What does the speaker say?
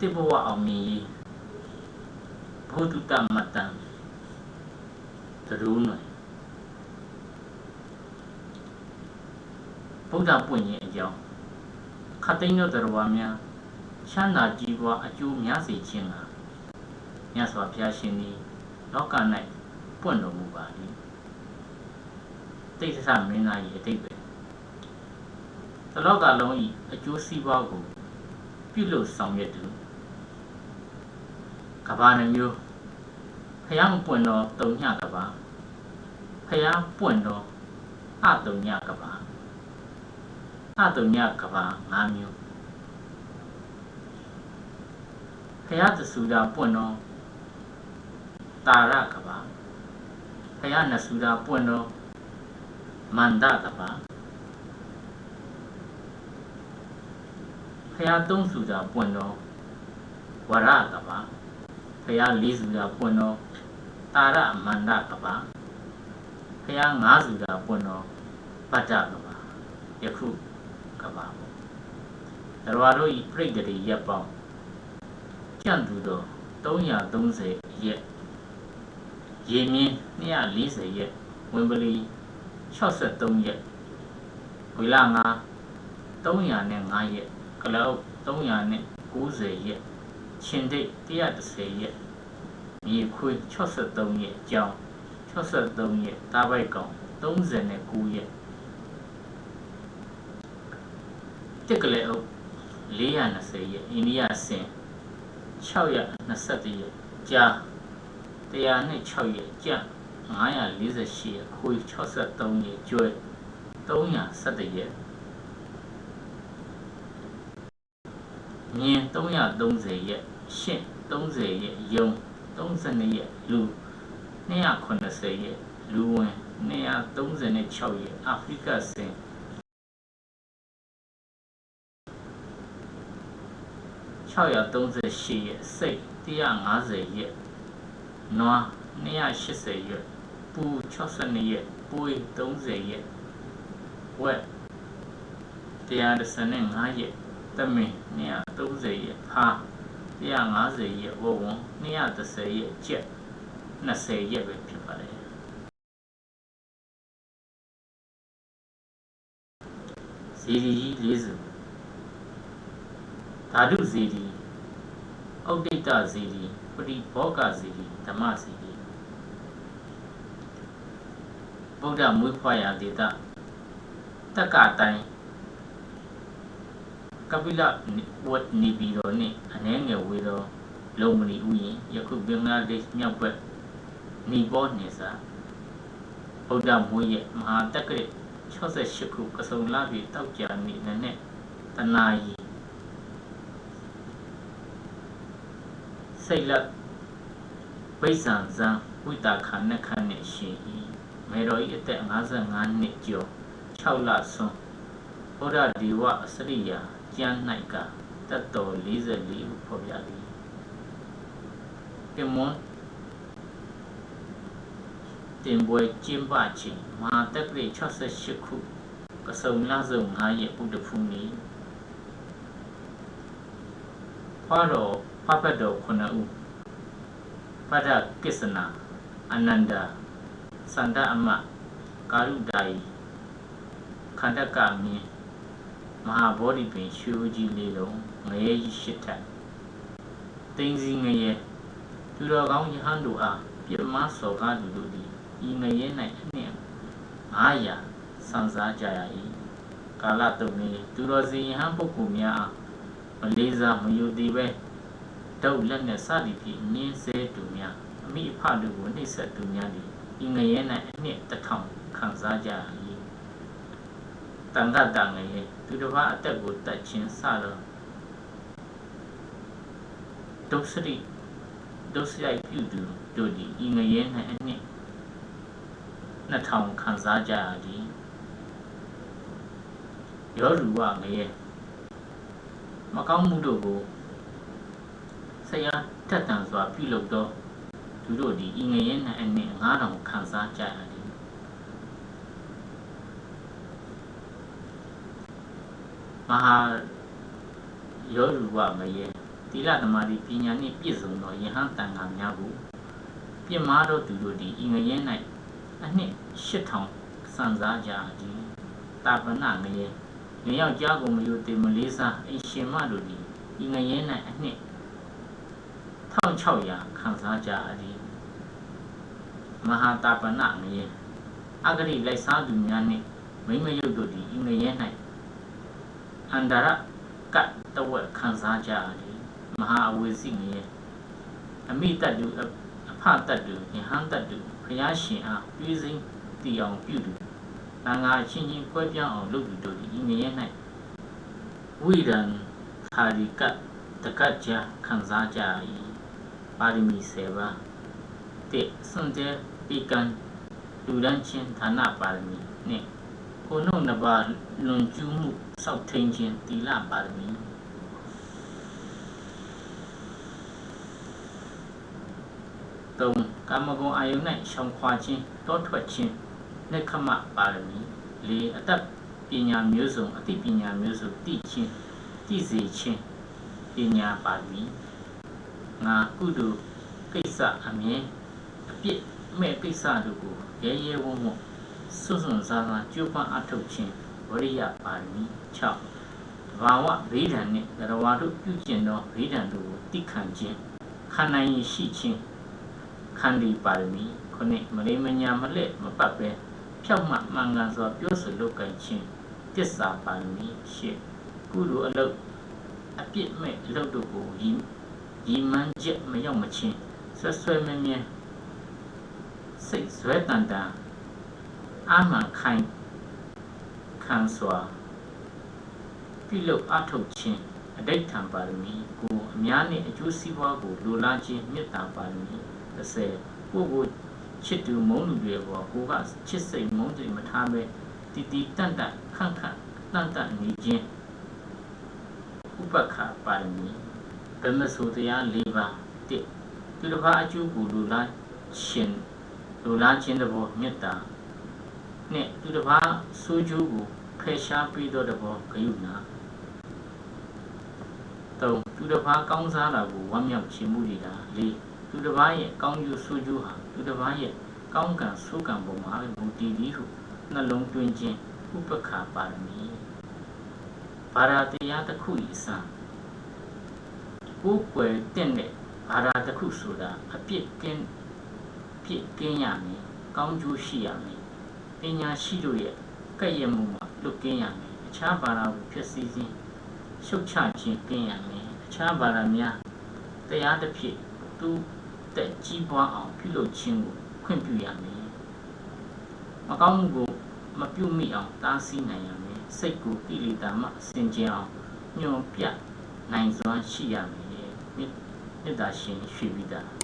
တိဘဝအောင်မြင်ရေးဘုဒ္ဓတမတ္တံသရူးနွယ်ဗုဒ္ဓပွင့်ခြင်းအကြောင်းခတ်သိမ်းသောတရားဝါများချမ်းသာကြည်ပွားအကျိုးများစေခြင်းကမြတ်စွာဘုရားရှင်သည်လောက၌ပွင့်တော်မူပါသည်တိဋ္ဌမင်းသား၏အတိတ်ပဲသလောကလုံး၏အကျိုးစီးပွားကိုပြုလုပ်ဆောင်ရွက်သူ ကဘာနှမျိုးဖျားမပွင့်တော့တုံညကဘာဖျားပွင့်တော့အတုံညကဘာအတုံညကဘာ၅မျိုးဖျားတဆူတာပွင့်တော့တာရကဘာဖျားနဆူတာပွင့်တော့မန္တကဘာဖះသုံးစုတာပွင့်တော့ဝရကပါ ဖះလေးစုတာပွင့်တော့တာရမန္တကပါဖះငါးစုတာပွင့်တော့ပတ္တကပါယခုကပါပေါ့တော်တို့ဤပြိတ္တိရက်ပေါင်းကြံ့သူတော့330ရက်ရေမြင့်240ရက်ဝင်ပလီ63ရက်ဝေလာငါ305ရက်ကလောက်390ရက်ရှင်ဒိတ်130ရက် မြေခွေး63ရက်ကြောင်း63ရက်တားပိုက်ကောင်39ရက်တက်ကလေးအုပ်420ရက်အိန္ဒိယဆင်621ရက်ကြာ106ရက်ကြ948ရက်ခွေး63ရက်ကျွဲ317ရက်မြင်း330ရက်ရှင့်30ရက်ယုံ 32ရက်လူ280ရက်လူဝင်236ရက်အာဖရိကစင်638ရက်စိတ်150ရက်နွား280ရက်ပူ62ရက်ပွေး30ရက်ဝက်135ရက်တမင်230ရက်ဟာ 150ရက်ဝဝွန်230ရက်ကျက်20ရက်ပဲဖြစ်ပါတယ်ဇီဒီကြီး၄စုဓာတုဇီဒီဩဒိတဇီဒီပရိဘောဂဇီဒီဓမ္မဇီဒီဗုဒ္ဓမွေးဖွားရာဒေသတက္ကတိုင်း ကပိလဝတ်နေပြီးတော့နဲ့အနှဲငယ်ဝေတော့လုံမဏီဥယျင်ယခုဘင်္ဂလားဒေ့ရှ်မြောက်ဘက်နီပေါ်နေစာဗုဒ္ဓမွေးရဲ့မဟာတက္ကရ68ခုကစုံလာပြီးတောက်ကြနေနဲ့တနာယီစိတ်လက်ဗိဇံဇံဝိတာခဏခဏနဲ့ရှင်ဤမေတော်ဤအသက်55နှစ်ကျော်6လဆွန်းဘုရားဒီဝအစရိယာ ကျမ်း၌ကတတ်တော်44ဟုဖော်ပြသည်ကမွန်တင်ပွဲကျင်းပခြင်းမဟာတက္ကရီ68ခုကစုံလစုံ9ရက်ဥဒ္ဓဖူးနေ့ဖွာတော်ဖပတ်တော်9ဦးဖဒကစ္စနာအနန္ဒာစန္ဒအမကာရုဒိုင်ခန္ဓကမြင် မဟာဗောဓိပင်ရှူကြီးလေးလုံးငရဲကြီးရှစ်ထပ်တင်းစီငရဲသူတော်ကောင်းယဟန်တို့အားပြမစောကားသူတို့သည်ဤငရဲ၌အနှင့်900စံစားကြရ၏ကာလတုန်၏သူတော်စီယဟန်ပုဂ္ဂိုလ်များအားမလေးစားမယူသည်ပဲတုတ်လက်နဲ့စသည်ဖြင့်ညင်းဆဲသူများအမိအဖတို့ကိုနှိပ်စက်သူများသည်ဤငရဲ၌အနှင့်တထောင်ခံစားကြ၏ တန်ခတ်တန်ငယ်သူတစ်ပါးအသက်ကိုတတ်ခြင်းစတော့ဒုစရိဒုစရိုက်ပြုသူတို့ဒီဤငရဲ၌အနှစ်2000ခံစားကြရသည်ရောရူဝငရဲမကောင်းမှုတို့ကိုဆရာတက်တန်စွာပြုလုပ်သောသူတို့ဒီဤငရဲ၌အနှစ်9000ခံစားကြရသည် မဟာယောရူပမယေတသီလသမာဓိပညာနှင့်ပြည့်စုံသောယဟန်တန်ခါများကိုပြစ်မှားသောသူတို့သည်ဤငရဲ၌အနှစ်8000စံစားကြသည်တာပနငရဲလင်ယောက်ျားကိုမယုတေမလေးစားအိရှင်မတို့သည်ဤငရဲ၌အနှစ်1600ခံစားကြသည်မဟာတာပနငရဲအဂရိလိုက်စားသူများနှင့်မိမယုတ်တို့သည်ဤငရဲ၌ အန္တရကတ်တဝက်ခံစားကြသည်မဟာအဝေစီငရဲအမိတတ်သူအဖတတ်သူယဟန်တတ်သူဖျားရှင်အားပြုစိမ့်တည်အောင်ပြုသူတန်ဃာချင်းချင်းကွဲပြောင်းအောင်လုပ်သူတို့သည်ဤငရဲ၌ဝိရံသာရိကတကကြခံစားကြ၏ပါရမီ7ပါးတိစွန်တဲ့ပိကံလူရန်ချင်းဌာနပါရမီနှင့် ကိုနှုတ်နှစ်ပါးလွန်ကျူးမှုစောက်ထိန်ခြင်းတီလပါရမီသုံးကာမဂုဏ်အာယုန်၌ရှောင်ခွာခြင်းတောထွက်ခြင်းနှက္ခမပါရမီလေးအတတ်ပညာမျိုးစုံအသိပညာမျိုးစုံသိခြင်းသိစေခြင်းပညာပါရမီငါကုသိုလ်ကိစ္စအမြင်အပြစ်မဲ့ကိစ္စတို့ကိုရဲရဲဝံ့ဝံ့ စွန့်စွန့်စားစားကြိုးပမ်းအထောက်ခြင်းဝရိယပါရမီ6ဘာဝဗေဒံနှင့်တရဝါတို့ပြုကျင့်သောဗေဒံတို့ကိုတိခံခြင်းခံနိုင်ရရှိခြင်းခန္ဒီပါရမီခုနှစ်မလေးမညာမလက်မပတ်ပဲဖြောက်မှမှန်ကန်စွာပြောဆိုလုပ်ကိုင်ခြင်းတစ္ဆာပါရမီရှစ်ကုသိုလ်အလုပ်အပြစ်မဲ့အလုပ်တို့ကိုရည်ရည်မှန်းချက်မရောက်မချင်းဆွဆွဲမြဲမြဲစိတ်ဇွဲတန်တန် အာမှန်ခိုင်ခံစွာပြုလုပ်အထုတ်ခြင်းအဋိဋ္ဌံပါရမီကိုအများနှင့်အကျိုးစီးပွားကိုလိုလားခြင်းမေတ္တာပါရမီ30ကိုကိုချစ်သူမုန်းလူတွေပေါ်ကိုကချစ်စိတ်မုန်းစိတ်မထားပဲတည်တည်တန့်တန့်ခန့်ခန့်တန့်တန့်နေခြင်းဥပက္ခပါရမီဗမဆိုတရား၄ပါးတစ်သူတစ်ပါးအကျိုးကိုလိုလားခြင်းလိုလားခြင်းတဘောမေတ္တာ နဲ့သူတစ်ပါးဆိုးကျိုးကိုဖယ်ရှားပြီးတော့တဘောဂယုဏသုံးသူတစ်ပါးကောင်းစားတာကိုဝမ်းမြောက်ခြင်းမှုတွေတာလေးသူတစ်ပါးရဲ့ကောင်းကျိုးဆိုးကျိုးဟာသူတစ်ပါးရဲ့ကောင်းကံဆိုးကံပေါ်မှာမူတည်ပြီးဟုနှလုံးသွင်းခြင်းဥပက္ခပါရမီဘာရာတရားတစ်ခုဤစံကိုယ်ွယ်တဲ့နဲ့ဘာရာတစ်ခုဆိုတာအပြစ်ကင်းပြစ်ကင်းရမယ်ကောင်းကျိုးရှိရမယ် ပညာရှိတို့ရဲ့ကဲ့ရဲ့မှုမှာလွတ်ကင်းရမယ်အခြားဘာသာကိုဖြစ်စည်းခြင်းရှုတ်ချခြင်းကင်းရမယ်အခြားဘာသာများတရားတစ်ဖြစ်သူတက်ကြီးပွားအောင်ပြုလုပ်ခြင်းကိုခွင့်ပြုရမယ်မကောင်းမှုကိုမပြုမိအောင်တားဆီးနိုင်ရမယ်စိတ်ကိုကိလေသာမှစင်ကြယ်အောင်ညွန်ပြနိုင်စွမ်းရှိရမယ်မေတ္တာရှင်ရွှေပိတာ